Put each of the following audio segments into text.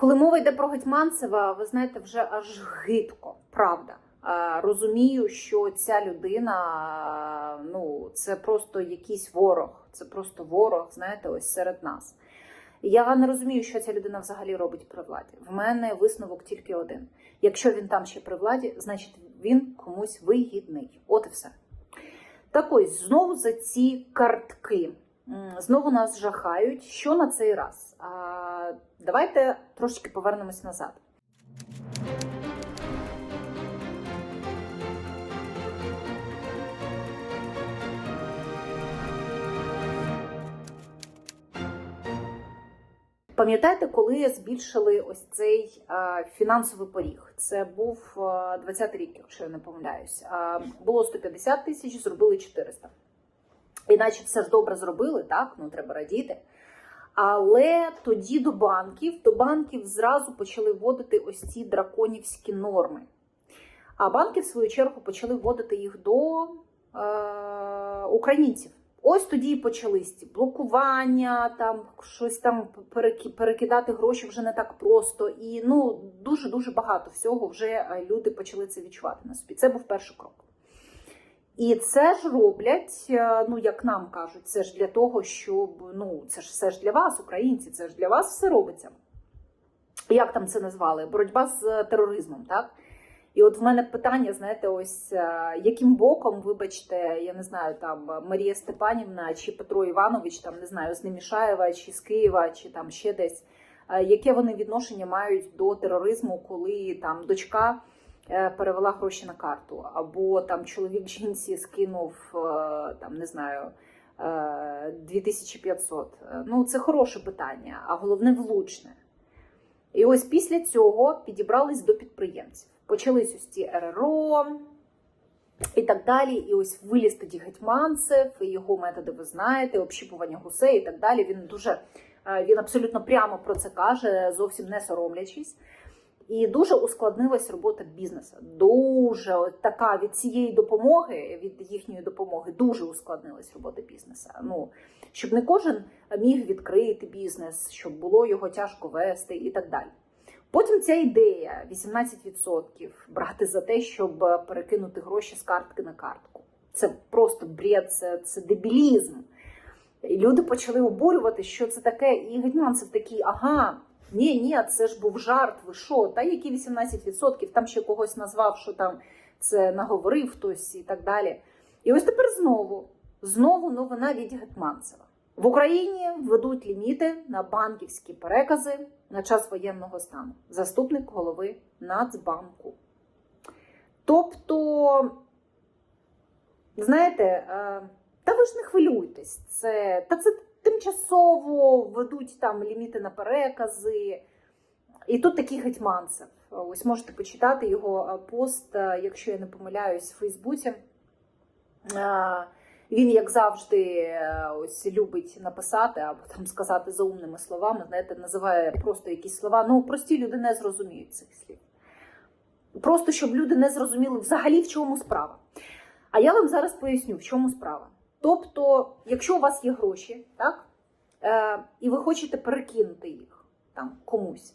Коли мова йде про Гетьманцева, ви знаєте, вже аж гидко, правда. Розумію, що ця людина ну, це просто якийсь ворог, це просто ворог, знаєте, ось серед нас. Я не розумію, що ця людина взагалі робить при владі. В мене висновок тільки один: якщо він там ще при владі, значить він комусь вигідний. От і все. Так ось знову за ці картки. Знову нас жахають. Що на цей раз? А, давайте трошки повернемось назад. Пам'ятаєте, коли збільшили ось цей фінансовий поріг? Це був е, 20-й рік, якщо я не помиляюсь. Було 150 тисяч, зробили 400. Іначе все ж добре зробили, так? Ну треба радіти. Але тоді до банків, до банків зразу почали вводити ось ці драконівські норми. А банки, в свою чергу, почали вводити їх до е, українців. Ось тоді і почались ці блокування, там щось там перекидати гроші вже не так просто. І ну дуже дуже багато всього вже е, люди почали це відчувати на собі. Це був перший крок. І це ж роблять, е, ну як нам кажуть, це ж для того, щоб ну це ж все ж для вас, українці, це ж для вас все робиться. Як там це назвали? Боротьба з е, тероризмом, так? І от в мене питання, знаєте, ось е, яким боком, вибачте, я не знаю, там Марія Степанівна чи Петро Іванович, там не знаю, з Немішаєва, чи з Києва, чи там ще десь, яке вони відношення мають до тероризму, коли там дочка перевела гроші на карту, або там чоловік жінці скинув е, там не знаю. е, 2500. Е, Ну, це хороше питання, а головне влучне. І ось після цього підібрались до підприємців. Почались ось ці РРО і так далі. І ось виліз тоді Гетьманцев, його методи ви знаєте, общіпування гусей і так далі. Він дуже е, він абсолютно прямо про це каже, зовсім не соромлячись. І дуже ускладнилась робота бізнесу. Дуже така від цієї допомоги, від їхньої допомоги, дуже ускладнилась робота бізнесу. Ну щоб не кожен міг відкрити бізнес, щоб було його тяжко вести і так далі. Потім ця ідея 18% брати за те, щоб перекинути гроші з картки на картку. Це просто бред, це, це дебілізм. І люди почали обурювати, що це таке. І Гетьманцев такий, ага, ні, ні, це ж був жарт, ви що? Та які 18%? Там ще когось назвав, що там це наговорив хтось і так далі. І ось тепер знову, знову новина від Гетманцева. В Україні введуть ліміти на банківські перекази на час воєнного стану. Заступник голови Нацбанку. Тобто, знаєте, е, та ви ж не хвилюйтесь, це, та це тимчасово ведуть там ліміти на перекази. І тут такий гетьманцев. Ось можете почитати його пост, якщо я не помиляюсь, в Фейсбуці. Він, як завжди, ось любить написати або там сказати заумними словами, знаєте, називає просто якісь слова. Ну, прості люди не зрозуміють цих слів. Просто щоб люди не зрозуміли взагалі, в чому справа. А я вам зараз поясню, в чому справа. Тобто, якщо у вас є гроші, так, е, і ви хочете перекинути їх там комусь,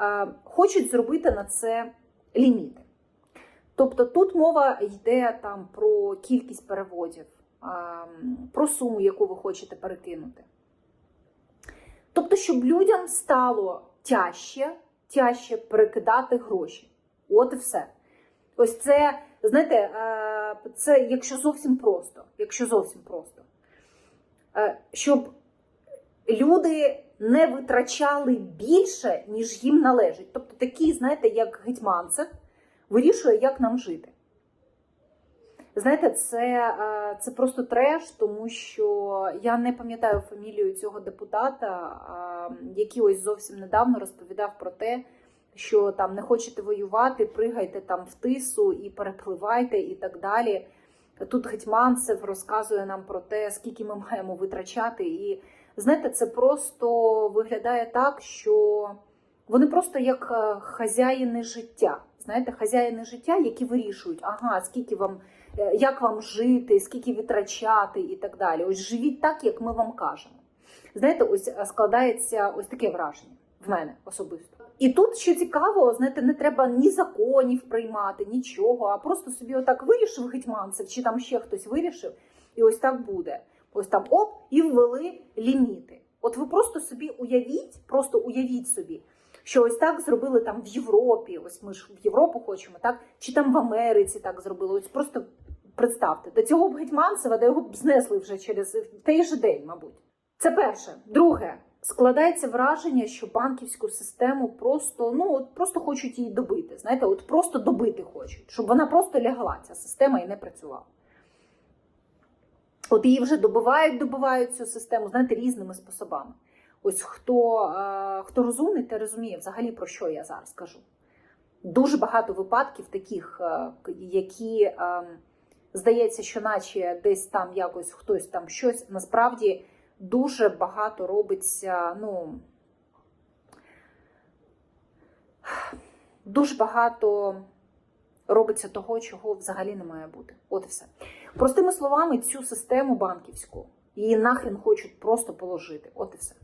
е, хочуть зробити на це ліміти. Тобто тут мова йде там про кількість переводів, е, про суму, яку ви хочете перекинути. Тобто, щоб людям стало тяжче, тяжче перекидати гроші. От і все. Ось це, знаєте, е, це якщо зовсім просто, якщо зовсім просто, Е, щоб люди не витрачали більше, ніж їм належить. Тобто такі, знаєте, як гетьманцев, вирішує, як нам жити. Знаєте, це, е, це просто треш, тому що я не пам'ятаю фамілію цього депутата, який ось зовсім недавно розповідав про те, що там не хочете воювати, пригайте там в тису і перепливайте, і так далі. Тут Гетьманцев розказує нам про те, скільки ми маємо витрачати. І знаєте, це просто виглядає так, що вони просто як е, хазяїни життя. Знаєте, хазяїни життя, які вирішують, ага, скільки вам, е, як вам жити, скільки витрачати і так далі. Ось живіть так, як ми вам кажемо. Знаєте, ось е, складається ось таке враження в мене особисто. І тут що цікаво, знаєте, не треба ні законів приймати, нічого, а просто собі отак вирішив гетьманцев, чи там ще хтось вирішив, і ось так буде. Ось там оп, і ввели ліміти. От ви просто собі уявіть, просто уявіть собі, що ось так зробили там в Європі. Ось ми ж в Європу хочемо, так чи там в Америці так зробили. Ось просто представте, до цього б гетьманцева, де його б знесли вже через той же день, мабуть. Це перше. Друге, складається враження, що банківську систему просто ну от просто хочуть її добити. Знаєте, от просто добити хочуть, щоб вона просто лягла, ця система і не працювала. От її вже добивають, добивають цю систему, знаєте, різними способами. Ось хто, е, хто розумний, те розуміє взагалі про що я зараз кажу. Дуже багато випадків таких, е, які е, здається, що наче десь там якось хтось там щось, насправді дуже багато робиться, ну. Дуже багато робиться того, чого взагалі не має бути. От і все. Простими словами, цю систему банківську її нахрен хочуть просто положити. От і все.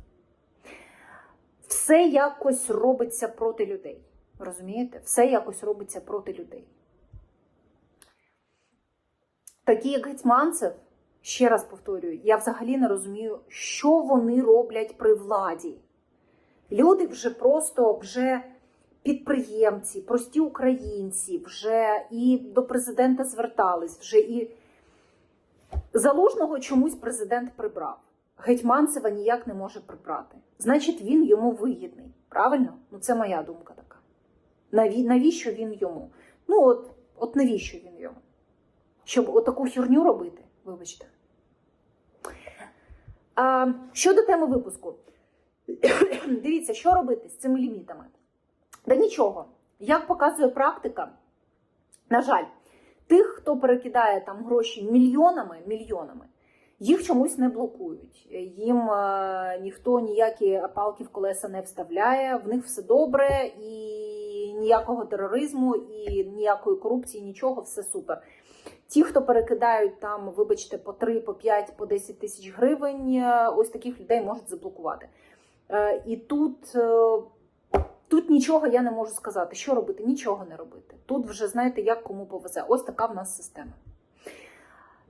Все якось робиться проти людей. Розумієте? Все якось робиться проти людей. Такі, як Гетьманцев, ще раз повторюю, я взагалі не розумію, що вони роблять при владі. Люди вже просто вже підприємці, прості українці, вже і до президента звертались, вже і залужного чомусь президент прибрав. Гетьманцева ніяк не може прибрати. Значить, він йому вигідний. Правильно? Ну, це моя думка така. Наві- Навіщо він йому? Ну, от, от навіщо він йому? Щоб отаку херню робити, вибачте. Щодо теми випуску, дивіться, що робити з цими лімітами. Да нічого. Як показує практика, на жаль, тих, хто перекидає там гроші мільйонами, мільйонами, їх чомусь не блокують. Їм е, ніхто ніякі палки в колеса не вставляє, в них все добре, і ніякого тероризму, і ніякої корупції, нічого, все супер. Ті, хто перекидають там, вибачте, по 3, по 5, по 10 тисяч гривень, е, ось таких людей можуть заблокувати. Е, І тут. е, Тут нічого я не можу сказати. Що робити? Нічого не робити. Тут вже знаєте, як кому повезе. Ось така в нас система.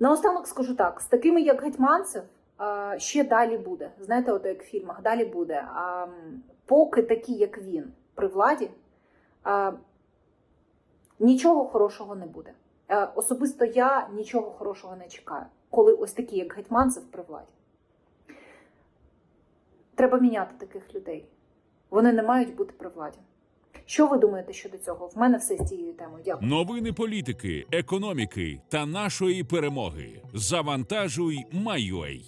Наостанок скажу так: з такими, як Гетьманцев, ще далі буде. Знаєте, от як в фільмах, далі буде. А, Поки такі, як він, при владі, нічого хорошого не буде. Е, Особисто я нічого хорошого не чекаю, коли ось такі, як Гетьманцев, при владі. Треба міняти таких людей. Вони не мають бути при владі. Що ви думаєте щодо цього? В мене все з цією темою. Дякую. Новини політики, економіки та нашої перемоги. Завантажуй, Майой.